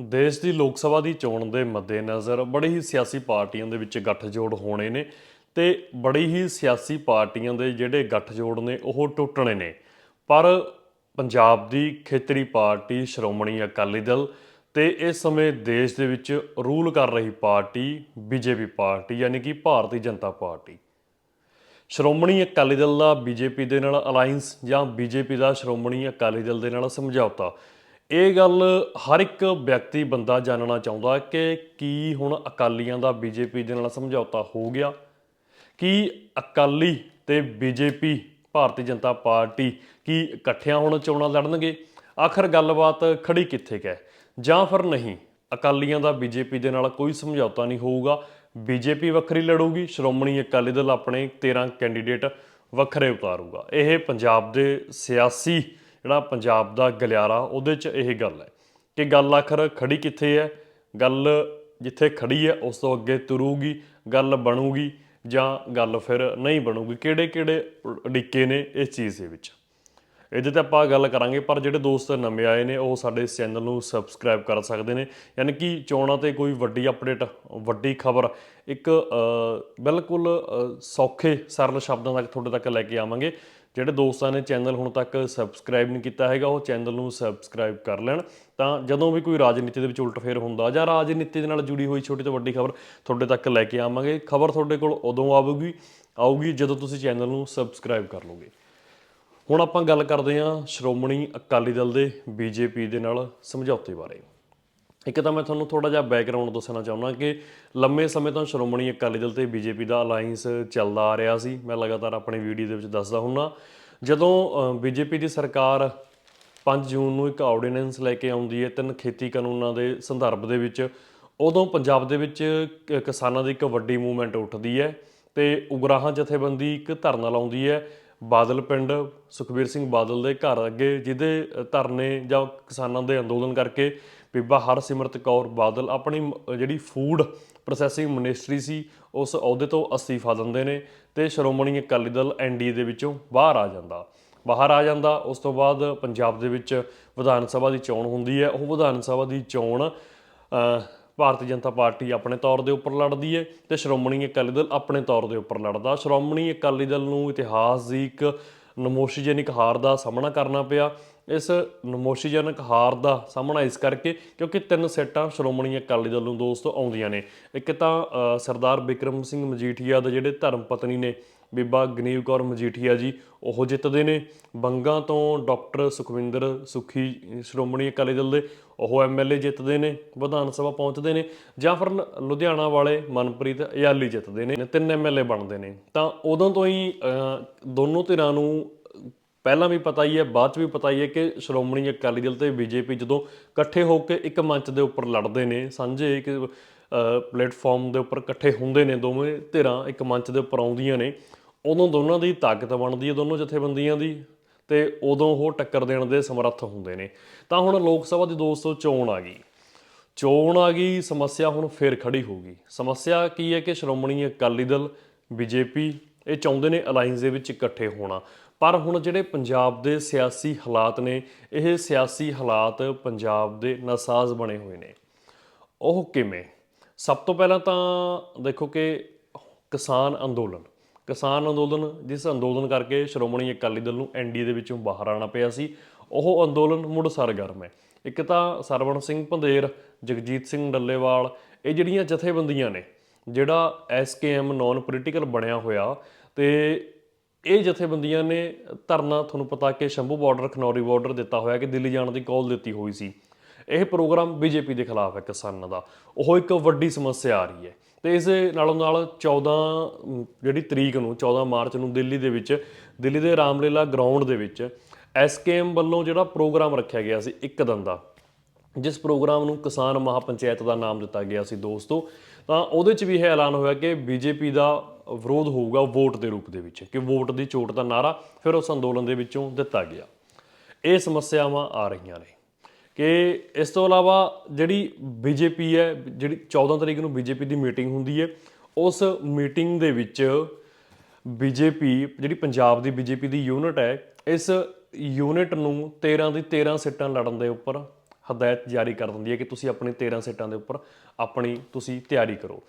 ਦੇਸ਼ ਦੀ ਲੋਕ ਸਭਾ ਦੀ ਚੋਣ ਦੇ ਮੱਦੇਨਜ਼ਰ ਬੜੀ ਹੀ ਸਿਆਸੀ ਪਾਰਟੀਆਂ ਦੇ ਵਿੱਚ ਗੱਠਜੋੜ ਹੋਣੇ ਨੇ ਤੇ ਬੜੀ ਹੀ ਸਿਆਸੀ ਪਾਰਟੀਆਂ ਦੇ ਜਿਹੜੇ ਗੱਠਜੋੜ ਨੇ ਉਹ ਟੁੱਟਣੇ ਨੇ। ਪਰ ਪੰਜਾਬ ਦੀ ਖੇਤਰੀ ਪਾਰਟੀ ਸ਼੍ਰੋਮਣੀ ਅਕਾਲੀ ਦਲ ਤੇ ਇਸ ਸਮੇਂ ਦੇਸ਼ ਦੇ ਵਿੱਚ ਰੂਲ ਕਰ ਰਹੀ ਪਾਰਟੀ ਬੀਜੇਪੀ ਪਾਰਟੀ, ਯਾਨੀ ਕਿ ਭਾਰਤੀ ਜਨਤਾ ਪਾਰਟੀ। ਸ਼੍ਰੋਮਣੀ ਅਕਾਲੀ ਦਲ ਦਾ ਬੀਜੇਪੀ ਦੇ ਨਾਲ ਅਲਾਈਅੰਸ ਜਾਂ ਬੀਜੇਪੀ ਦਾ ਸ਼੍ਰੋਮਣੀ ਅਕਾਲੀ ਦਲ ਦੇ ਨਾਲ ਸਮਝੌਤਾ ਇਹ ਗੱਲ ਹਰ ਇੱਕ ਵਿਅਕਤੀ ਬੰਦਾ ਜਾਣਨਾ ਚਾਹੁੰਦਾ ਕਿ ਕੀ ਹੁਣ ਅਕਾਲੀਆਂ ਦਾ ਬੀਜੇਪੀ ਦੇ ਨਾਲ ਸਮਝੌਤਾ ਹੋ ਗਿਆ? ਕੀ ਅਕਾਲੀ ਤੇ ਬੀਜੇਪੀ, ਭਾਰਤੀ ਜਨਤਾ ਪਾਰਟੀ ਕੀ ਇਕੱਠਿਆਂ ਹੁਣ ਚੋਣਾਂ ਲੜਨਗੇ? ਆਖਰ ਗੱਲਬਾਤ ਖੜੀ ਕਿੱਥੇ ਗਏ ਜਾਂ ਫਿਰ ਨਹੀਂ, ਅਕਾਲੀਆਂ ਦਾ ਬੀਜੇਪੀ ਦੇ ਨਾਲ ਕੋਈ ਸਮਝੌਤਾ ਨਹੀਂ ਹੋਊਗਾ? ਬੀਜੇਪੀ ਵੱਖਰੀ ਲੜੂਗੀ, ਸ਼੍ਰੋਮਣੀ ਅਕਾਲੀ ਦਲ ਆਪਣੇ 13 ਕੈਂਡੀਡੇਟ ਵੱਖਰੇ ਉਤਾਰੂਗਾ। ਇਹ ਪੰਜਾਬ ਦੇ ਸਿਆਸੀ ਜਿਹੜਾ ਪੰਜਾਬ ਦਾ ਗਲਿਆਰਾ, ਉਹਦੇ 'ਚ ਇਹ ਗੱਲ ਹੈ ਕਿ ਗੱਲ ਆਖਰ ਖੜੀ ਕਿੱਥੇ ਹੈ? ਗੱਲ ਜਿੱਥੇ ਖੜੀ ਹੈ, ਉਸ ਤੋਂ ਅੱਗੇ ਤੁਰੂਗੀ, ਗੱਲ ਬਣੂਗੀ ਜਾਂ ਗੱਲ ਫਿਰ ਨਹੀਂ ਬਣੂਗੀ? ਕਿਹੜੇ ਕਿਹੜੇ ਅੜਿੱਕੇ ਨੇ ਇਸ ਚੀਜ਼ ਦੇ ਵਿੱਚ? ਇਹਦੇ ਤੇ ਆਪਾਂ ਗੱਲ ਕਰਾਂਗੇ, ਪਰ ਜਿਹੜੇ ਦੋਸਤ ਨਵੇਂ ਆਏ ਨੇ, ਉਹ ਸਾਡੇ ਇਸ ਚੈਨਲ ਨੂੰ ਸਬਸਕ੍ਰਾਈਬ ਕਰ ਸਕਦੇ ਨੇ। ਯਾਨੀ ਕਿ ਚੋਣਾਂ ਤੇ ਕੋਈ ਵੱਡੀ ਅਪਡੇਟ ਵੱਡੀ ਖਬਰ, ਇੱਕ ਬਿਲਕੁਲ ਸੌਖੇ, ਸਰਲ ਸ਼ਬਦਾਂ ਤੱਕ ਤੁਹਾਡੇ ਤੱਕ ਲੈ ਕੇ ਆਵਾਂਗੇ। ਜਿਹੜੇ ਦੋਸਤਾਂ ਨੇ ਚੈਨਲ ਹੁਣ ਤੱਕ ਸਬਸਕ੍ਰਾਈਬ ਨਹੀਂ ਕੀਤਾ ਹੈਗਾ, ਉਹ ਚੈਨਲ ਨੂੰ ਸਬਸਕ੍ਰਾਈਬ ਕਰ ਲੈਣ। ਤਾਂ ਜਦੋਂ ਵੀ ਕੋਈ ਰਾਜਨੀਤੀ ਦੇ ਵਿੱਚ ਉਲਟਫੇਰ ਹੁੰਦਾ, ਜਾਂ ਰਾਜਨੀਤੀ ਦੇ ਨਾਲ ਜੁੜੀ ਹੋਈ ਛੋਟੀ ਤੋਂ ਵੱਡੀ ਖਬਰ ਤੁਹਾਡੇ ਤੱਕ ਲੈ ਕੇ ਆਵਾਂਗੇ। ਖਬਰ ਤੁਹਾਡੇ ਕੋਲ ਉਦੋਂ ਆਵੇਗੀ ਆਊਗੀ ਜਦੋਂ ਤੁਸੀਂ ਚੈਨਲ ਨੂੰ ਸਬਸਕ੍ਰਾਈਬ ਕਰ ਲਓਗੇ। ਹੁਣ ਆਪਾਂ ਗੱਲ ਕਰਦੇ ਹਾਂ ਸ਼੍ਰੋਮਣੀ ਅਕਾਲੀ ਦਲ ਦੇ ਬੀਜੇਪੀ ਦੇ ਨਾਲ ਸਮਝੌਤੇ ਬਾਰੇ। ਇੱਕ ਤਾਂ ਮੈਂ ਤੁਹਾਨੂੰ ਥੋੜਾ ਜਿਹਾ ਬੈਕਗ੍ਰਾਉਂਡ ਦੱਸਣਾ ਚਾਹੁੰਦਾ ਕਿ ਲੰਮੇ ਸਮੇਂ ਤੋਂ ਸ਼੍ਰੋਮਣੀ ਅਕਾਲੀ ਦਲ ਤੇ ਬੀਜੇਪੀ ਦਾ ਅਲਾਈਅੰਸ ਚੱਲਦਾ ਆ ਰਿਹਾ ਸੀ। ਮੈਂ ਲਗਾਤਾਰ ਆਪਣੀ ਵੀਡੀਓ ਦੇ ਵਿੱਚ ਦੱਸਦਾ ਹੁੰਨਾ ਜਦੋਂ ਬੀਜੇਪੀ ਦੀ ਸਰਕਾਰ 5 ਜੂਨ ਨੂੰ ਇੱਕ ਆਰਡੀਨੈਂਸ ਲੈ ਕੇ ਆਉਂਦੀ ਹੈ, ਤਿੰਨ ਖੇਤੀ ਕਾਨੂੰਨਾਂ ਦੇ ਸੰਦਰਭ ਦੇ ਵਿੱਚ, ਉਦੋਂ ਪੰਜਾਬ ਦੇ ਵਿੱਚ ਕਿਸਾਨਾਂ ਦੀ ਇੱਕ ਵੱਡੀ ਮੂਵਮੈਂਟ ਉੱਠਦੀ ਹੈ ਤੇ ਉਗਰਾਹਾਂ ਜਥੇਬੰਦੀ ਇੱਕ ਧਰਨਾ ਲਾਉਂਦੀ ਹੈ। ਬਾਦਲ ਪਿੰਡ, ਸੁਖਬੀਰ ਸਿੰਘ ਬਾਦਲ ਦੇ ਘਰ ਅੱਗੇ, ਜਿਹਦੇ ਧਰਨੇ ਜਾਂ ਕਿਸਾਨਾਂ ਦੇ ਅੰਦੋਲਨ ਕਰਕੇ ਬੀਬਾ ਹਰਸਿਮਰਤ ਕੌਰ ਬਾਦਲ ਆਪਣੀ ਜਿਹੜੀ ਫੂਡ ਪ੍ਰੋਸੈਸਿੰਗ ਮਿਨਿਸਟਰੀ ਸੀ, ਉਸ ਅਹੁਦੇ ਤੋਂ ਅਸਤੀਫਾ ਦਿੰਦੇ ਨੇ ਤੇ ਸ਼੍ਰੋਮਣੀ ਅਕਾਲੀ ਦਲ ਐਨਡੀਏ ਦੇ ਵਿੱਚੋਂ ਬਾਹਰ ਆ ਜਾਂਦਾ। ਬਾਹਰ ਆ ਜਾਂਦਾ, ਉਸ ਤੋਂ ਬਾਅਦ ਪੰਜਾਬ ਦੇ ਵਿੱਚ ਵਿਧਾਨ ਸਭਾ ਦੀ ਚੋਣ ਹੁੰਦੀ ਹੈ। ਉਹ ਵਿਧਾਨ ਸਭਾ ਦੀ ਚੋਣ ਭਾਰਤੀ ਜਨਤਾ ਪਾਰਟੀ ਆਪਣੇ ਤੌਰ ਦੇ ਉੱਪਰ ਲੜਦੀ ਹੈ ਤੇ ਸ਼੍ਰੋਮਣੀ ਅਕਾਲੀ ਦਲ ਆਪਣੇ ਤੌਰ ਦੇ ਉੱਪਰ ਲੜਦਾ। ਸ਼੍ਰੋਮਣੀ ਅਕਾਲੀ ਦਲ ਨੂੰ ਇਤਿਹਾਸ ਦੀ ਇੱਕ ਨਮੋਸ਼ੀਜਨਕ ਹਾਰ ਦਾ ਸਾਹਮਣਾ ਕਰਨਾ ਪਿਆ। ਇਸ ਨਮੋਸ਼ੀਜਨਕ ਹਾਰ ਦਾ ਸਾਹਮਣਾ ਇਸ ਕਰਕੇ ਕਿਉਂਕਿ ਤਿੰਨ ਸੈਟਾਂ ਸ਼੍ਰੋਮਣੀ ਅਕਾਲੀ ਦਲ ਨੂੰ ਦੋਸਤੋ ਆਉਂਦੀਆਂ ਨੇ। ਇੱਕ ਤਾਂ ਸਰਦਾਰ ਬਿਕਰਮ ਸਿੰਘ ਮਜੀਠੀਆ ਦੇ ਜਿਹੜੇ ਧਰਮ ਪਤਨੀ ਨੇ, ਬੀਬਾ ਗਨੀਵ ਕੌਰ ਮਜੀਠੀਆ ਜੀ, ਉਹ ਜਿੱਤਦੇ ਨੇ। ਬੰਗਾ ਤੋਂ ਡਾਕਟਰ ਸੁਖਵਿੰਦਰ ਸੁਖੀ, ਸ਼੍ਰੋਮਣੀ ਅਕਾਲੀ ਦਲ ਦੇ, ਉਹ ਐਮਐਲਏ ਜਿੱਤਦੇ ਨੇ, ਵਿਧਾਨ ਸਭਾ ਪਹੁੰਚਦੇ ਨੇ ਜਾਂ ਫਿਰ ਲੁਧਿਆਣਾ ਵਾਲੇ ਮਨਪ੍ਰੀਤ ਅਯਾਲੀ ਜਿੱਤਦੇ ਨੇ, ਤਿੰਨ ਐਮਐਲਏ ਬਣਦੇ ਨੇ। ਤਾਂ ਉਦੋਂ ਤੋਂ ਹੀ ਦੋਨੋਂ ਧਿਰਾਂ ਨੂੰ ਪਹਿਲਾਂ ਵੀ ਪਤਾ ਹੀ ਹੈ, ਬਾਅਦ ਚ ਵੀ ਪਤਾ ਹੀ ਹੈ ਕਿ ਸ਼੍ਰੋਮਣੀ ਅਕਾਲੀ ਦਲ ਤੇ ਬੀਜੇਪੀ ਜਦੋਂ ਇਕੱਠੇ ਹੋ ਕੇ ਇੱਕ ਮੰਚ ਦੇ ਉੱਪਰ ਲੜਦੇ ਨੇ, ਸਾਂਝੇ ਇੱਕ ਪਲੇਟਫਾਰਮ ਦੇ ਉੱਪਰ ਇਕੱਠੇ ਹੁੰਦੇ ਨੇ, ਦੋਵੇਂ ਧਿਰਾਂ ਇੱਕ ਮੰਚ ਦੇ ਉੱਪਰ ਆਉਂਦੀਆਂ ਨੇ, ਉਦੋਂ ਦੋਨਾਂ ਦੀ ਤਾਕਤ ਬਣਦੀ ਹੈ, ਦੋਨੋਂ ਜਥੇਬੰਦੀਆਂ ਦੀ ਤੇ ਉਦੋਂ ਉਹ ਟੱਕਰ ਦੇਣ ਦੇ ਸਮਰੱਥ ਹੁੰਦੇ ਨੇ। ਤਾਂ ਹੁਣ ਲੋਕ ਸਭਾ ਦੀ ਦੋਸਤੋ ਚੋਣ ਆ ਗਈ। ਚੋਣ ਆ ਗਈ, ਸਮੱਸਿਆ ਹੁਣ ਫੇਰ ਖੜੀ ਹੋ ਗਈ ਸਮੱਸਿਆ ਕੀ ਹੈ ਕਿ ਸ਼੍ਰੋਮਣੀ ਅਕਾਲੀ ਦਲ, ਬੀਜੇਪੀ ਇਹ ਚਾਹੁੰਦੇ ਨੇ ਅਲਾਈਅੰਸ ਦੇ ਵਿੱਚ ਇਕੱਠੇ ਹੋਣਾ। ਪਰ ਹੁਣ ਜਿਹੜੇ ਪੰਜਾਬ ਦੇ ਸਿਆਸੀ ਹਾਲਾਤ ਨੇ, ਇਹ ਸਿਆਸੀ ਹਾਲਾਤ ਪੰਜਾਬ ਦੇ ਨਾਸਾਜ਼ ਬਣੇ ਹੋਏ ਨੇ। ਉਹ ਕਿਵੇਂ? ਸਭ ਤੋਂ ਪਹਿਲਾਂ ਤਾਂ ਦੇਖੋ ਕਿ ਕਿਸਾਨ ਅੰਦੋਲਨ ਕਿਸਾਨ ਅੰਦੋਲਨ, ਜਿਸ ਅੰਦੋਲਨ ਕਰਕੇ ਸ਼੍ਰੋਮਣੀ ਅਕਾਲੀ ਦਲ ਨੂੰ ਐਨਡੀਏ ਦੇ ਵਿੱਚੋਂ ਬਾਹਰ ਆਉਣਾ ਪਿਆ ਸੀ, ਉਹ ਅੰਦੋਲਨ ਮੁੜ ਸਰਗਰਮ ਹੈ। ਇੱਕ ਤਾਂ ਸਰਵਣ ਸਿੰਘ ਪੰਧੇਰ ਜਗਜੀਤ ਸਿੰਘ ਡੱਲੇਵਾਲ, ਇਹ ਜਿਹੜੀਆਂ ਜਥੇਬੰਦੀਆਂ ਨੇ, ਜਿਹੜਾ ਐਸਕੇਐਮ ਨਾਨ ਪੋਲੀਟੀਕਲ ਬਣਿਆ ਹੋਇਆ ਤੇ ਇਹ ਜਥੇਬੰਦੀਆਂ ਨੇ ਧਰਨਾ ਤੁਹਾਨੂੰ ਪਤਾ ਕਿ ਸ਼ੰਭੂ ਬਾਰਡਰ, ਖਨੌਰੀ ਬਾਰਡਰ ਦਿੱਤਾ ਹੋਇਆ ਕਿ ਦਿੱਲੀ ਜਾਣ ਦੀ ਕਾਲ ਦਿੱਤੀ ਹੋਈ ਸੀ। ਇਹ ਪ੍ਰੋਗਰਾਮ ਬੀਜੇਪੀ ਦੇ ਖਿਲਾਫ ਹੈ ਕਿਸਾਨਾਂ ਦਾ। ਉਹ ਇੱਕ ਵੱਡੀ ਸਮੱਸਿਆ ਆ ਰਹੀ ਹੈ। ਤੇ ਇਸ ਦੇ ਨਾਲੋਂ ਨਾਲ 14 ਜਿਹੜੀ ਤਰੀਕ ਨੂੰ 14 ਮਾਰਚ ਨੂੰ ਦਿੱਲੀ ਦੇ ਵਿੱਚ, ਦਿੱਲੀ ਦੇ ਰਾਮਲੀਲਾ ਗਰਾਊਂਡ ਦੇ ਵਿੱਚ ਐਸਕੇਐਮ ਵੱਲੋਂ ਜਿਹੜਾ ਪ੍ਰੋਗਰਾਮ ਰੱਖਿਆ ਗਿਆ ਸੀ ਇੱਕ ਦਿਨ ਦਾ, ਜਿਸ ਪ੍ਰੋਗਰਾਮ ਨੂੰ ਕਿਸਾਨ ਮਹਾਪੰਚਾਇਤ ਦਾ ਨਾਮ ਦਿੱਤਾ ਗਿਆ ਸੀ ਦੋਸਤੋ, ਤਾਂ ਉਹਦੇ 'ਚ ਵੀ ਇਹ ਐਲਾਨ ਹੋਇਆ ਕਿ ਬੀਜੇਪੀ ਦਾ ਵਿਰੋਧ ਹੋਊਗਾ ਵੋਟ ਦੇ ਰੂਪ ਦੇ ਵਿੱਚ ਕਿ ਵੋਟ ਦੀ ਚੋਟ ਦਾ ਨਾਰਾ ਫਿਰ ਉਸ ਅੰਦੋਲਨ ਦੇ ਵਿੱਚੋਂ ਦਿੱਤਾ ਗਿਆ। ਇਹ ਸਮੱਸਿਆਵਾਂ ਆ ਰਹੀਆਂ ਨੇ ਕਿ ਇਸ ਤੋਂ ਇਲਾਵਾ ਜਿਹੜੀ ਬੀਜੇਪੀ ਹੈ, ਜਿਹੜੀ 14 ਤਰੀਕ ਨੂੰ ਬੀਜੇਪੀ ਦੀ ਮੀਟਿੰਗ ਹੁੰਦੀ ਹੈ, ਉਸ ਮੀਟਿੰਗ ਦੇ ਵਿੱਚ ਬੀਜੇਪੀ, ਜਿਹੜੀ ਪੰਜਾਬ ਦੀ ਬੀਜੇਪੀ ਦੀ ਯੂਨਿਟ ਹੈ, ਇਸ ਯੂਨਿਟ ਨੂੰ 13 ਦੀ 13 ਸੀਟਾਂ ਲੜਨ ਦੇ ਉੱਪਰ ਹਦਾਇਤ ਜਾਰੀ ਕਰ ਦਿੰਦੀ ਹੈ ਕਿ ਤੁਸੀਂ ਆਪਣੀ 13 ਸੀਟਾਂ ਦੇ ਉੱਪਰ ਆਪਣੀ ਤੁਸੀਂ ਤਿਆਰੀ ਕਰੋ।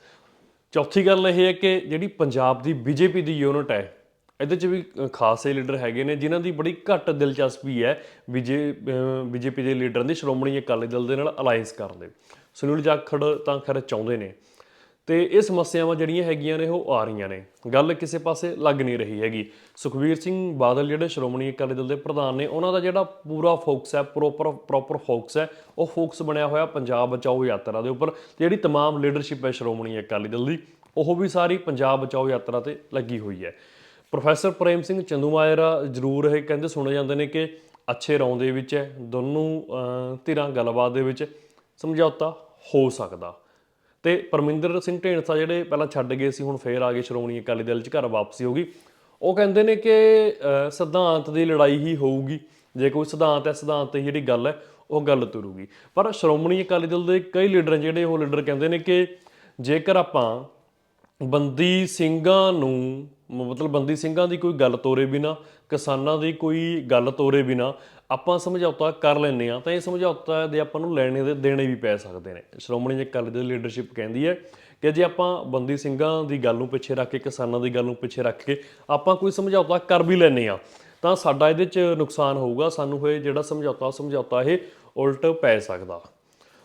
ਚੌਥੀ ਗੱਲ ਇਹ ਹੈ ਕਿ ਜਿਹੜੀ ਪੰਜਾਬ ਦੀ ਬੀਜੇਪੀ ਦੀ ਯੂਨਿਟ ਹੈ, ਇਹਦੇ ਚ ਵੀ ਖਾਸੇ ਲੀਡਰ ਹੈਗੇ ਨੇ, ਜਿਨ੍ਹਾਂ ਦੀ ਬੜੀ ਘੱਟ ਦਿਲਚਸਪੀ ਹੈ ਬੀਜੇ ਬੀਜੇਪੀ ਦੇ ਲੀਡਰਾਂ ਦੀ ਸ਼੍ਰੋਮਣੀ ਅਕਾਲੀ ਦਲ ਦੇ ਨਾਲ ਅਲਾਈਅੰਸ ਕਰਨ ਦੇ। ਸੁਨੀਲ ਜਾਖੜ ਤਾਂ ਖੈਰ ਚਾਹੁੰਦੇ ਨੇ। ਤੇ ਇਹ ਸਮੱਸਿਆਵਾਂ ਜਿਹੜੀਆਂ ਹੈਗੀਆਂ ਨੇ ਉਹ ਆ ਰਹੀਆਂ ਨੇ ਗੱਲ ਕਿਸੇ ਪਾਸੇ ਲੱਗ ਨਹੀਂ ਰਹੀ ਹੈਗੀ ਸੁਖਵੀਰ ਸਿੰਘ ਬਾਦਲ ਜਿਹੜੇ ਸ਼੍ਰੋਮਣੀ ਅਕਾਲੀ ਦਲ ਦੇ ਪ੍ਰਧਾਨ ਨੇ ਉਹਨਾਂ ਦਾ ਜਿਹੜਾ ਪੂਰਾ ਫੋਕਸ ਹੈ ਪ੍ਰੋਪਰ ਪ੍ਰੋਪਰ ਫੋਕਸ ਹੈ ਉਹ ਫੋਕਸ ਬਣਿਆ ਹੋਇਆ ਪੰਜਾਬ ਬਚਾਓ ਯਾਤਰਾ ਦੇ ਉੱਪਰ ਤੇ ਜਿਹੜੀ तमाम ਲੀਡਰਸ਼ਿਪ ਹੈ ਸ਼੍ਰੋਮਣੀ ਅਕਾਲੀ ਦਲ ਦੀ ਉਹ ਵੀ ਸਾਰੀ ਪੰਜਾਬ ਬਚਾਓ ਯਾਤਰਾ ਤੇ ਲੱਗੀ ਹੋਈ ਹੈ ਪ੍ਰੋਫੈਸਰ ਪ੍ਰੇਮ ਸਿੰਘ ਚੰਦੂਮਾਜਰਾ ਜ਼ਰੂਰ ਇਹ ਕਹਿੰਦੇ ਸੁਣੇ ਜਾਂਦੇ ਨੇ ਕਿ ਅੱਛੇ ਰੌਂ ਦੇ ਵਿੱਚ ਹੈ ਦੋਨੋਂ ਅਹ, ਧਿਰਾਂ ਗੱਲਬਾਤ ਦੇ ਵਿੱਚ ਸਮਝੌਤਾ ਹੋ ਸਕਦਾ ਤੇ ਪਰਮਿੰਦਰ ਸਿੰਘ ਢੇਂਸਾ ਜਿਹੜੇ ਪਹਿਲਾਂ ਛੱਡ ਗਏ ਸੀ, ਹੁਣ ਫੇਰ ਆ ਗਏ ਸ਼੍ਰੋਮਣੀ ਅਕਾਲੀ ਦਲ 'ਚ ਘਰ ਵਾਪਸੀ ਹੋ ਗਈ। ਉਹ ਕਹਿੰਦੇ ਨੇ ਕਿ ਸਿਧਾਂਤ ਦੀ ਲੜਾਈ ਹੀ ਹੋਊਗੀ। ਜੇ ਕੋਈ ਸਿਧਾਂਤ ਹੈ, ਸਿਧਾਂਤ ਤੇ ਜਿਹੜੀ ਗੱਲ ਹੈ, ਉਹ ਗੱਲ ਤੁਰੂਗੀ। ਪਰ ਸ਼੍ਰੋਮਣੀ ਅਕਾਲੀ ਦਲ ਦੇ ਕਈ ਲੀਡਰ ਜਿਹੜੇ, ਉਹ ਲੀਡਰ ਕਹਿੰਦੇ ਨੇ ਕਿ ਜੇਕਰ ਆਪਾਂ ਬੰਦੀ ਸਿੰਘਾਂ ਨੂੰ, ਮਤਲਬ ਬੰਦੀ ਸਿੰਘਾਂ ਦੀ ਕੋਈ ਗੱਲ ਤੋਰੇ ਬਿਨਾ, ਕਿਸਾਨਾਂ ਦੀ ਕੋਈ ਗੱਲ ਤੋਰੇ ਬਿਨਾ ਆਪਾਂ ਸਮਝੌਤਾ ਕਰ ਲੈਂਦੇ ਆ ਤਾਂ ਇਹ ਸਮਝੌਤਾ ਦੇ ਆਪਾਂ ਨੂੰ ਲੈਣੇ ਦੇ ਦੇਣੇ ਵੀ ਪੈ ਸਕਦੇ ਨੇ। ਸ਼੍ਰੋਮਣੀ ਅਕਾਲੀ ਦਲ ਲੀਡਰਸ਼ਿਪ ਕਹਿੰਦੀ ਹੈ ਕਿ ਜੇ ਆਪਾਂ ਬੰਦੀ ਸਿੰਘਾਂ ਦੀ ਗੱਲ ਨੂੰ ਪਿੱਛੇ ਰੱਖ ਕੇ, ਕਿਸਾਨਾਂ ਦੀ ਗੱਲ ਨੂੰ ਪਿੱਛੇ ਰੱਖ ਕੇ ਆਪਾਂ ਕੋਈ ਸਮਝੌਤਾ ਕਰ ਵੀ ਲੈਂਦੇ ਆ ਤਾਂ ਸਾਡਾ ਇਹਦੇ 'ਚ ਨੁਕਸਾਨ ਹੋਊਗਾ। ਸਾਨੂੰ ਇਹ ਜਿਹੜਾ ਸਮਝੌਤਾ ਸਮਝੌਤਾ ਇਹ ਉਲਟ ਪੈ ਸਕਦਾ।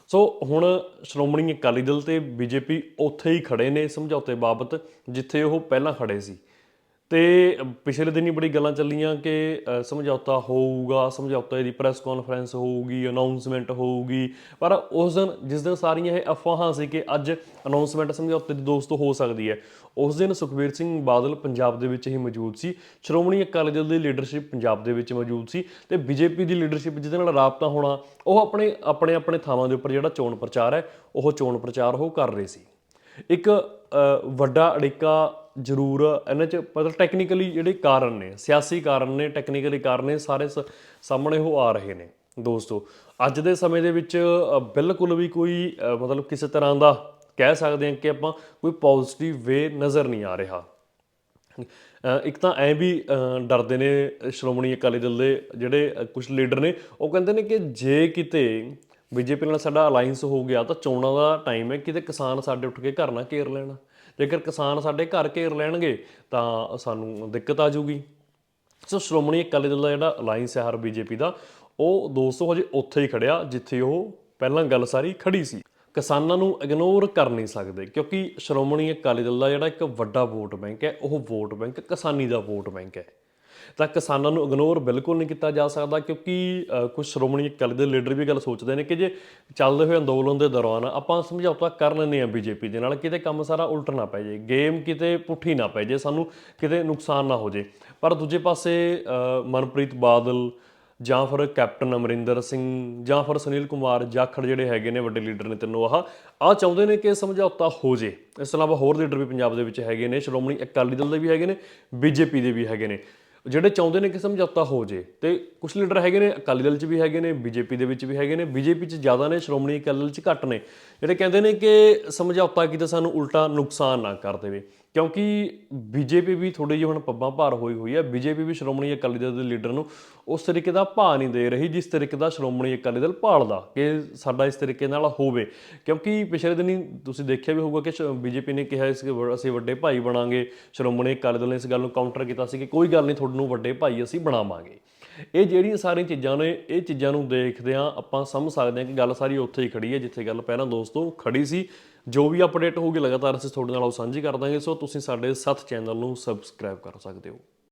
ਸੋ ਹੁਣ ਸ਼੍ਰੋਮਣੀ ਅਕਾਲੀ ਦਲ ਤੇ ਬੀਜੇਪੀ ਉੱਥੇ ਹੀ ਖੜੇ ਨੇ ਸਮਝੌਤੇ ਬਾਬਤ, ਜਿੱਥੇ ਉਹ ਪਹਿਲਾਂ ਖੜੇ ਸੀ। ਤੇ ਪਿਛਲੇ ਦਿਨੀ ਬੜੀ ਗੱਲਾਂ ਚੱਲੀਆਂ ਕਿ ਸਮਝੌਤਾ ਹੋਊਗਾ, ਸਮਝੌਤੇ ਦੀ ਪ੍ਰੈਸ ਕਾਨਫਰੰਸ ਹੋਊਗੀ, ਅਨਾਉਂਸਮੈਂਟ ਹੋਊਗੀ। ਪਰ ਉਸ ਦਿਨ, ਜਿਸ ਦਿਨ ਸਾਰੀਆਂ ਇਹ ਅਫਵਾਹਾਂ ਸੀ ਕਿ ਅੱਜ ਅਨਾਉਂਸਮੈਂਟ ਸਮਝੌਤੇ ਦੀ ਦੋਸਤੋ ਹੋ ਸਕਦੀ ਹੈ, ਉਸ ਦਿਨ ਸੁਖਬੀਰ ਸਿੰਘ ਬਾਦਲ ਪੰਜਾਬ ਦੇ ਵਿੱਚ ਹੀ ਮੌਜੂਦ ਸੀ। ਸ਼੍ਰੋਮਣੀ ਅਕਾਲੀ ਦਲ ਦੀ ਲੀਡਰਸ਼ਿਪ ਪੰਜਾਬ ਦੇ ਵਿੱਚ ਮੌਜੂਦ ਸੀ ਤੇ ਬੀਜੇਪੀ ਦੀ ਲੀਡਰਸ਼ਿਪ ਜਿਹਦੇ ਨਾਲ ਰਾਬਤਾ ਹੋਣਾ, ਉਹ ਆਪਣੇ ਆਪਣੇ ਆਪਣੇ ਥਾਵਾਂ ਦੇ ਉੱਪਰ ਜਿਹੜਾ ਚੋਣ ਪ੍ਰਚਾਰ ਹੈ, ਉਹ ਚੋਣ ਪ੍ਰਚਾਰ ਉਹ ਕਰ ਰਹੇ ਸੀ। ਇੱਕ ਵੱਡਾ ਅੜਿੱਕਾ ਜ਼ਰੂਰ ਇਹਨਾਂ ਚ ਮਤਲਬ ਟੈਕਨੀਕਲੀ ਜਿਹੜੇ ਕਾਰਨ ਨੇ, ਸਿਆਸੀ ਕਾਰਨ ਨੇ ਟੈਕਨੀਕਲੀ ਕਾਰਨ ਨੇ, ਸਾਰੇ ਸ- ਸਾਹਮਣੇ ਉਹ ਆ ਰਹੇ ਨੇ ਦੋਸਤੋ। ਅੱਜ ਦੇ ਸਮੇਂ ਦੇ ਵਿੱਚ ਬਿਲਕੁਲ ਵੀ ਕੋਈ ਮਤਲਬ ਕਿਸੇ ਤਰ੍ਹਾਂ ਦਾ ਕਹਿ ਸਕਦੇ ਹਾਂ ਕਿ ਆਪਾਂ ਕੋਈ ਪੋਜ਼ਿਟਿਵ ਵੇ ਨਜ਼ਰ ਨਹੀਂ ਆ ਰਿਹਾ। ਇੱਕ ਤਾਂ ਐ ਵੀ ਡਰਦੇ ਨੇ ਸ਼੍ਰੋਮਣੀ ਅਕਾਲੀ ਦਲ ਦੇ ਜਿਹੜੇ ਕੁਝ ਲੀਡਰ ਨੇ, ਉਹ ਕਹਿੰਦੇ ਨੇ ਕਿ ਜੇ ਕਿਤੇ ਬੀਜੇਪੀ ਨਾਲ ਸਾਡਾ ਅਲਾਈਅੰਸ ਹੋ ਗਿਆ ਤਾਂ ਚੋਣਾਂ ਦਾ ਟਾਈਮ ਹੈ, ਕਿਤੇ ਕਿਸਾਨ ਸਾਡੇ ਉੱਠ ਕੇ ਘਰ ਨਾ ਘੇਰ ਲੈਣਾ। ਜੇਕਰ ਕਿਸਾਨ ਸਾਡੇ ਘਰ ਘੇਰ ਲੈਣਗੇ, ਤਾਂ ਸਾਨੂੰ ਦਿੱਕਤ ਆ ਜਾਊਗੀ। ਸੋ ਸ਼੍ਰੋਮਣੀ ਅਕਾਲੀ ਦਲ ਦਾ ਜਿਹੜਾ ਅਲਾਈਅੰਸ ਹੈ, ਹਰ ਬੀਜੇਪੀ ਦਾ, ਉਹ ਦੋਸਤੋ ਹਜੇ ਉੱਥੇ ਹੀ ਖੜਿਆ, ਜਿੱਥੇ ਉਹ ਪਹਿਲਾਂ ਗੱਲ ਸਾਰੀ ਖੜੀ ਸੀ। ਕਿਸਾਨਾਂ ਨੂੰ ਇਗਨੋਰ ਕਰ ਨਹੀਂ ਸਕਦੇ, ਕਿਉਂਕਿ ਸ਼੍ਰੋਮਣੀ ਅਕਾਲੀ ਦਲ ਦਾ ਜਿਹੜਾ ਇੱਕ ਵੱਡਾ ਵੋਟ ਬੈਂਕ ਹੈ, ਉਹ ਵੋਟ ਬੈਂਕ ਕਿਸਾਨੀ ਦਾ ਵੋਟ ਬੈਂਕ ਹੈ। ਤਾਂ ਕਿਸਾਨਾਂ ਨੂੰ ਇਗਨੋਰ ਬਿਲਕੁਲ ਨਹੀਂ ਕੀਤਾ ਜਾ ਸਕਦਾ ਕਿਉਂਕਿ ਅ, ਕੁਝ ਸ਼੍ਰੋਮਣੀ ਅਕਾਲੀ ਦਲ ਲੀਡਰ ਵੀ ਗੱਲ ਸੋਚਦੇ ਨੇ ਕਿ ਜੇ ਚੱਲਦੇ ਹੋਏ ਅੰਦੋਲਨ ਦੇ ਦੌਰਾਨ ਆਪਾਂ ਸਮਝੌਤਾ ਕਰ ਲੈਂਦੇ ਆ ਬੀਜੇਪੀ ਦੇ ਨਾਲ ਕਿਤੇ ਕੰਮ ਸਾਰਾ ਉਲਟ ਨਾ ਪੈ ਜੇ ਗੇਮ ਕਿਤੇ ਪੁੱਠੀ ਨਾ ਪੈ ਜੇ ਸਾਨੂੰ ਕਿਤੇ ਨੁਕਸਾਨ ਨਾ ਹੋ ਜੇ ਪਰ ਦੂਜੇ ਪਾਸੇ ਮਨਪ੍ਰੀਤ ਬਾਦਲ ਜਾਂ ਫਿਰ ਕੈਪਟਨ ਅਮਰਿੰਦਰ ਸਿੰਘ ਜਾਂ ਫਿਰ ਸੁਨੀਲ ਕੁਮਾਰ ਜਾਖੜ ਜਿਹੜੇ ਹੈਗੇ ਨੇ ਵੱਡੇ ਲੀਡਰ ਨੇ ਤਿੰਨੋਂ ਆਹ ਆ ਚਾਹੁੰਦੇ ਨੇ ਕਿ ਸਮਝੌਤਾ ਹੋ ਜੇ ਇਸ ਤੋਂ ਇਲਾਵਾ ਹੋਰ ਲੀਡਰ ਵੀ ਪੰਜਾਬ ਦੇ ਵਿੱਚ ਹੈਗੇ ਨੇ ਸ਼੍ਰੋਮਣੀ ਅਕਾਲੀ ਦਲ ਦੇ ਵੀ ਹੈਗੇ ਨੇ ਬੀਜੇਪੀ ਦੇ ਵੀ ਹੈਗੇ ਨੇ। ਜਿਹੜੇ ਚਾਹੁੰਦੇ ਨੇ ਕਿ ਸਮਝੌਤਾ ਹੋ ਜੇ, ਤੇ ਕੁਝ ਲੀਡਰ ਹੈਗੇ ਨੇ, ਅਕਾਲੀ ਦਲ 'ਚ ਵੀ ਹੈਗੇ ਨੇ, ਬੀਜੇਪੀ ਦੇ ਵਿੱਚ ਵੀ ਹੈਗੇ ਨੇ, ਬੀਜੇਪੀ 'ਚ ਜ਼ਿਆਦਾ ਨੇ, ਸ਼੍ਰੋਮਣੀ ਅਕਾਲੀ ਦਲ 'ਚ ਘੱਟ ਨੇ। ਜਿਹੜੇ ਕਹਿੰਦੇ ਨੇ ਕਿ ਸਮਝੌਤਾ ਕਿਤੇ ਸਾਨੂੰ ਉਲਟਾ ਨੁਕਸਾਨ ਨਾ ਕਰ ਦੇਵੇ ਕਿਉਂਕਿ ਬੀਜੇਪੀ ਵੀ ਥੋੜੀ ਜਿਹੀ ਹੁਣ ਪੱਬਾਂ ਭਾਰ ਹੋਈ ਹੋਈ ਹੈ। ਬੀਜੇਪੀ ਵੀ ਸ਼੍ਰੋਮਣੀ ਅਕਾਲੀ ਦਲ ਦੇ ਲੀਡਰ ਨੂੰ ਉਸ ਤਰੀਕੇ ਦਾ ਭਾਅ ਨਹੀਂ ਦੇ ਰਹੀ, ਜਿਸ ਤਰੀਕੇ ਦਾ ਸ਼੍ਰੋਮਣੀ ਅਕਾਲੀ ਦਲ ਭਾਲਦਾ ਕਿ ਸਾਡਾ ਇਸ ਤਰੀਕੇ ਨਾਲ ਹੋਵੇ। ਕਿਉਂਕਿ ਪਿਛਲੇ ਦਿਨੀ ਤੁਸੀਂ ਦੇਖਿਆ ਵੀ ਹੋਊਗਾ ਕਿ ਬੀਜੇਪੀ ਨੇ ਕਿਹਾ ਇਸ ਵ- ਅਸੀਂ ਵੱਡੇ ਭਾਈ ਬਣਾਂਗੇ। ਸ਼੍ਰੋਮਣੀ ਅਕਾਲੀ ਦਲ ਨੇ ਇਸ ਗੱਲ ਨੂੰ ਕਾਊਂਟਰ ਕੀਤਾ ਸੀ ਕਿ ਕੋਈ ਗੱਲ ਨਹੀਂ ਤੁਹਾਨੂੰ ਵੱਡੇ ਭਾਈ ਅਸੀਂ ਬਣਾਵਾਂਗੇ। ਇਹ ਜਿਹੜੀਆਂ ਸਾਰੀਆਂ ਚੀਜ਼ਾਂ ਨੇ, ਇਹ ਚੀਜ਼ਾਂ ਨੂੰ ਦੇਖਦਿਆਂ ਆਪਾਂ ਸਮਝ ਸਕਦੇ ਹਾਂ ਕਿ ਗੱਲ ਸਾਰੀ ਉੱਥੇ ਹੀ ਖੜੀ ਹੈ, ਜਿੱਥੇ ਗੱਲ ਪਹਿਲਾਂ ਦੋਸਤੋ ਖੜੀ ਸੀ। ਜੋ ਵੀ ਅਪਡੇਟ ਹੋਊਗੀ, ਲਗਾਤਾਰ ਅਸੀਂ ਤੁਹਾਡੇ ਨਾਲ ਉਹ ਸਾਂਝੀ ਕਰ ਦਾਂਗੇ। ਸੋ ਤੁਸੀਂ ਸਾਡੇ ਸੱਤ ਚੈਨਲ ਨੂੰ ਸਬਸਕ੍ਰਾਈਬ ਕਰ ਸਕਦੇ ਹੋ।